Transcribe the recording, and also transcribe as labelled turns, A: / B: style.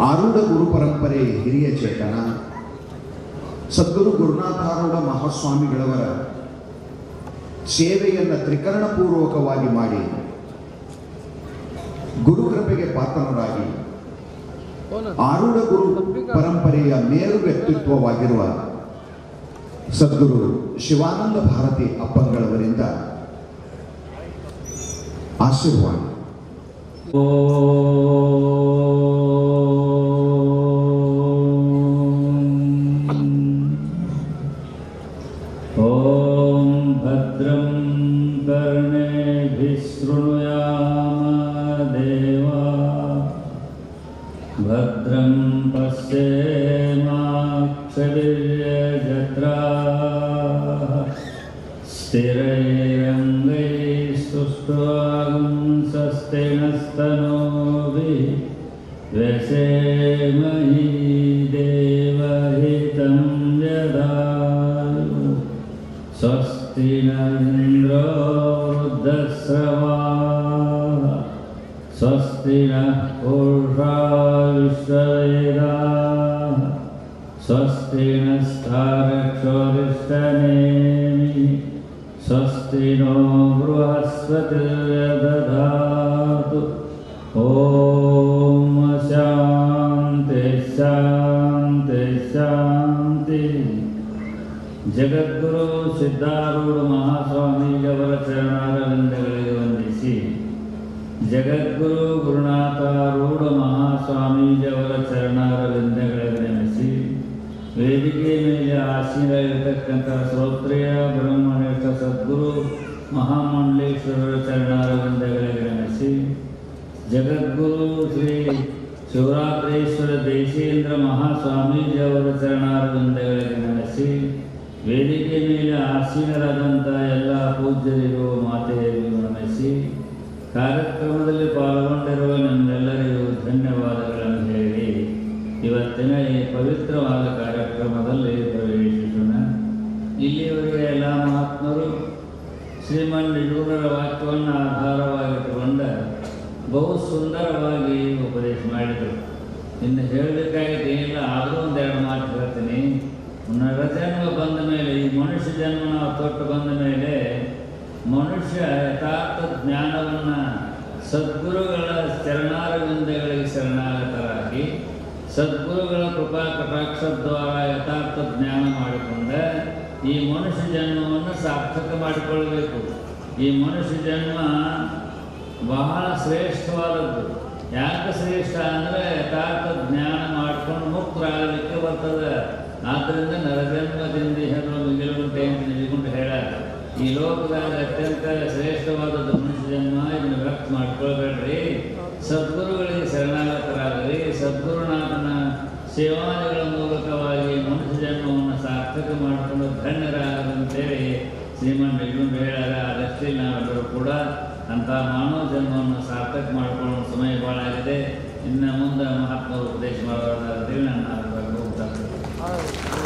A: ಆರೂಢ ಗುರು ಪರಂಪರೆ ಹಿರಿಯ ಚೇತನ, ಸದ್ಗುರು ಗುರುನಾಥಾರೂಢ ಮಹಾಸ್ವಾಮಿಗಳವರ ಸೇವೆಯನ್ನು ತ್ರಿಕರಣಪೂರ್ವಕವಾಗಿ ಮಾಡಿ ಗುರುಕೃಪೆಗೆ ಪಾತ್ರರಾಗಿ ಆರೂಢ ಗುರು ಪರಂಪರೆಯ ಮೇರು ವ್ಯಕ್ತಿತ್ವವಾಗಿರುವ ಸದ್ಗುರು ಶಿವಾನಂದ ಭಾರತಿ ಅಪ್ಪಂಗಳವರಿಂದ ಆಶೀರ್ವಾದ.
B: शृणुयाम देवा भद्रं पश्येमाक्षभिर्यजत्राः स्थिरैरङ्गैः स्वस्तिनस्तनोभिः व्यसेमहि देवहितं यदायु स्वस्ति न इन्द्रो वृद्धस्रवाः स्वस्ति नः पूषा विश्ववेदाः स्वस्ति नस्तारक्षोरिष्टनेमि स्वस्ति नो बृहस्पतिर्दधातु ॐ ಜಗದ್ಗುರು ಸಿದ್ಧಾರೂಢ ಮಹಾಸ್ವಾಮೀಜಿಯವರ ಚರಣಾರವಿಂದಗಳಿಗೆ ವಂದಿಸಿ ಜಗದ್ಗುರು ಗುರುನಾಥಾರೂಢ ಮಹಾಸ್ವಾಮೀಜಿಯವರ ಚರಣಾರವಿಂದಗಳಿಗೆ ನೆನೆಸಿ ವೇದಿಕೆ ಮೇಲೆ ಆಸೀನರಾಗಿರ್ತಕ್ಕಂಥ ಶ್ರೋತ್ರಿಯ ಬ್ರಹ್ಮನಿಷ್ಠ ಸದ್ಗುರು ಮಹಾಮಂಡಲೇಶ್ವರರ ಚರಣಾರವಿಂದಗಳಿಗೆ ನೆನೆಸಿ ಜಗದ್ಗುರು ಶ್ರೀ ಶಿವರಾತ್ರೇಶ್ವರ ದೇಶೇಂದ್ರ ಮಹಾಸ್ವಾಮೀಜಿಯವರ ಚರಣಾರವಿಂದಗಳಿಗೆ ನಡೆಸಿ ವೇದಿಕೆ ಮೇಲೆ ಆಸೀನರಾದಂಥ ಎಲ್ಲ ಪೂಜ್ಯರಿಗೂ ಮಾತೆಯರಿಗೂ ನಮಿಸಿ ಕಾರ್ಯಕ್ರಮದಲ್ಲಿ ಪಾಲ್ಗೊಂಡಿರುವ ನಮ್ಮೆಲ್ಲರಿಗೂ ಧನ್ಯವಾದಗಳನ್ನು ಹೇಳಿ ಇವತ್ತಿನ ಈ ಪವಿತ್ರವಾದ ಕಾರ್ಯಕ್ರಮದಲ್ಲಿ ಪ್ರವೇಶಿಸೋಣ. ಇಲ್ಲಿಯವರೆಗೆ ಎಲ್ಲ ಮಹಾತ್ಮರು ಶ್ರೀಮನ್ ನಿಡೂರರ ವಾಕ್ಯವನ್ನು ಆಧಾರವಾಗಿಟ್ಟುಕೊಂಡ ಬಹು ಸುಂದರವಾಗಿ ಉಪದೇಶ ಮಾಡಿದರು. ಇನ್ನು ಹೇಳಬೇಕಾಗಿದ್ದೇನಿಲ್ಲ, ಆದರೂ ಒಂದೆರಡು ಮಾತು ಹೇಳ್ತೀನಿ. ನರಜನ್ಮ ಬಂದ ಮೇಲೆ, ಈ ಮನುಷ್ಯ ಜನ್ಮ ತೊಟ್ಟು ಬಂದ ಮೇಲೆ ಮನುಷ್ಯ ಯಥಾರ್ಥ ಜ್ಞಾನವನ್ನು ಸದ್ಗುರುಗಳ ಚರಣಾರವಿಂದಗಳಿಗೆ ಶರಣಾಗತರಾಗಿ ಸದ್ಗುರುಗಳ ಕೃಪಾ ಕಟಾಕ್ಷದ್ವಾರ ಯಥಾರ್ಥ ಜ್ಞಾನ ಮಾಡಿಕೊಂಡ ಈ ಮನುಷ್ಯ ಜನ್ಮವನ್ನು ಸಾರ್ಥಕ ಮಾಡಿಕೊಳ್ಳಬೇಕು. ಈ ಮನುಷ್ಯ ಜನ್ಮ ಬಹಳ ಶ್ರೇಷ್ಠವಾದದ್ದು. ಯಾಕೆ ಶ್ರೇಷ್ಠ ಅಂದರೆ ಯಥಾರ್ಥ ಜ್ಞಾನ ಮಾಡ್ಕೊಂಡು ಮುಕ್ತರಾಗಲಿಕ್ಕೆ ಬರ್ತದೆ ಆದ್ದರಿಂದ ನರಜನ್ಮದಿಂದ ಹೆಣ್ಣು ಮಿಗಿಲುಂಟೆ ಅಂತ ನಿಜಗುಂಟು ಹೇಳ ಈ ಲೋಕದಲ್ಲಿ ಅತ್ಯಂತ ಶ್ರೇಷ್ಠವಾದದ್ದು ಮನುಷ್ಯ ಜನ್ಮ ಇದನ್ನು ವ್ಯಕ್ತ ಮಾಡ್ಕೊಳ್ಬೇಡ್ರಿ ಸದ್ಗುರುಗಳಿಗೆ ಶರಣಾಗತರಾಗಲಿ, ಸದ್ಗುರುನಾಥನ ಸೇವಾದಿಗಳ ಮೂಲಕವಾಗಿ ಮನುಷ್ಯ ಜನ್ಮವನ್ನು ಸಾರ್ಥಕ ಮಾಡಿಕೊಂಡು ಧನ್ಯರಾಗದಂತೇಳಿ ಶ್ರೀಮನ್ ನಿಜಗುಂಟು ಹೇಳಾರ ಅದಷ್ಟೇ ನಾವೆಲ್ಲರೂ ಕೂಡ ಅಂತ ಮಾನವ ಜನ್ಮವನ್ನು ಸಾರ್ಥಕ ಮಾಡಿಕೊಳ್ಳುವ ಸಮಯ ಭಾಳ ಆಗಿದೆ ಇನ್ನು ಮುಂದೆ ಮಹಾತ್ಮರು ಉಪದೇಶ ಮಾಡೋದಾದ್ರೆ ನನ್ನ Oh.